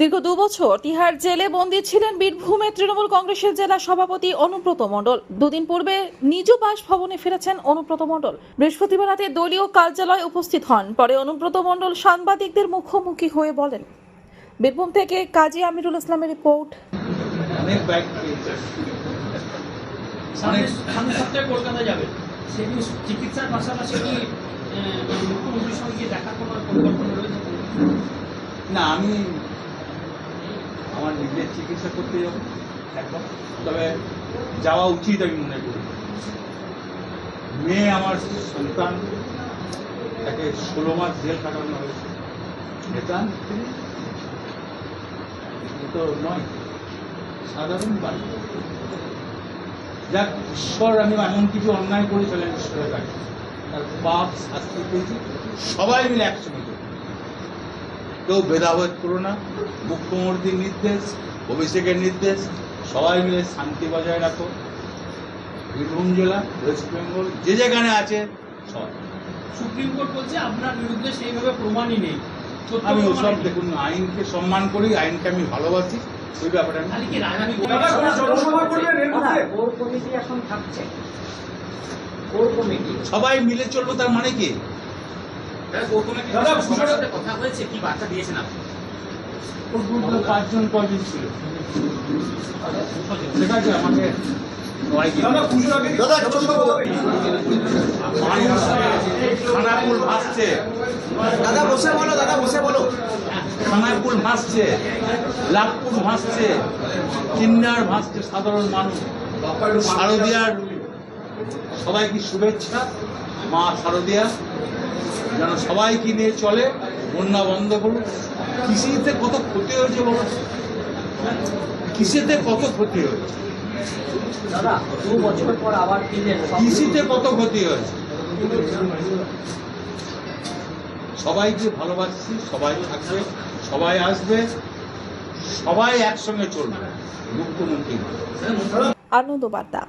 দীর্ঘ দুবছর তিহার জেলে বন্দী ছিলেন বীরভূমের তৃণমূল কংগ্রেসের জেলা সভাপতি অনুব্রত মণ্ডল। দুদিন পূর্বে নিজ বাসভবনে ফিরেছেন অনুব্রত মণ্ডল। বৃহস্পতিবার রাতে দলীয় কার্যালয়ে উপস্থিত হন। পরে অনুব্রত মণ্ডল সাংবাদিকদের মুখোমুখি হয়ে বলেন বীরভূম থেকে কাজী আমিরুল ইসলামের রিপোর্ট। চিকিৎসার পাশাপাশি কি মুখ্যমন্ত্রীর সঙ্গে দেখা করার পরিকল্পনা রয়েছে? না আমি আমার নিজের চিকিৎসা করতে যাব একদম। তবে যাওয়া উচিত আমি মনে করি। মেয়ে আমার সন্তান, তাকে ষোলো মাস জেল কাটানো হয়েছে। নেতা তো নয়, সাধারণ বাড়ি। যাক, ঈশ্বর, আমি এমন কিছু অন্যায় করেছিলেন ঈশ্বরের কাছে। তার পাপ শাস্তি পেয়েছি। সবাই মিলে একসঙ্গে। কেউ ভেদাভেদ করো না মুখ্যমন্ত্রীর নির্দেশ অভিষেকের নির্দেশ সবাই মিলে শান্তি বজায় রাখো। বীরভূম জেলা ওয়েস্ট বেঙ্গল যে যেখানে আছে সবাই। সুপ্রিম কোর্ট বলছে আপনার বিরুদ্ধে সেইভাবে প্রমাণই নেই। আমি ওসব দেখুন আইনকে সম্মান করি আইনকে আমি ভালোবাসি ওই ব্যাপারে আমি খালি কি রাজনীতি কোর কমিটি এখন থাকছে। Core committee. সবাই মিলে চলবো তার মানে কি? কথা হয়েছে কি বার্তা দিয়েছেন আপনি? পাঁচজন কয়জন ছিল আমাকে খানাকুল ভাসছে। দাদা বসে বলো দাদা বসে বলো। খানাকুল ভাসছে লাভপুর ভাসছে কিন্নার ভাসছে সাধারণ মানুষ। শারদিয়ার সবাইকে শুভেচ্ছা। মা শারদিয়া। যেন সবাইকে নিয়ে চলে বন্যা বন্ধ করুন কৃষিতে কত ক্ষতি হয়েছে বাবা কৃষিতে কত ক্ষতি হয়েছে? কৃষিতে কত ক্ষতি হয়েছে? সবাইকে ভালোবাসছি? সবাই থাকবে সবাই আসবে সবাই একসঙ্গে চলবে। মুখ্যমন্ত্রী। আনন্দ বার্তা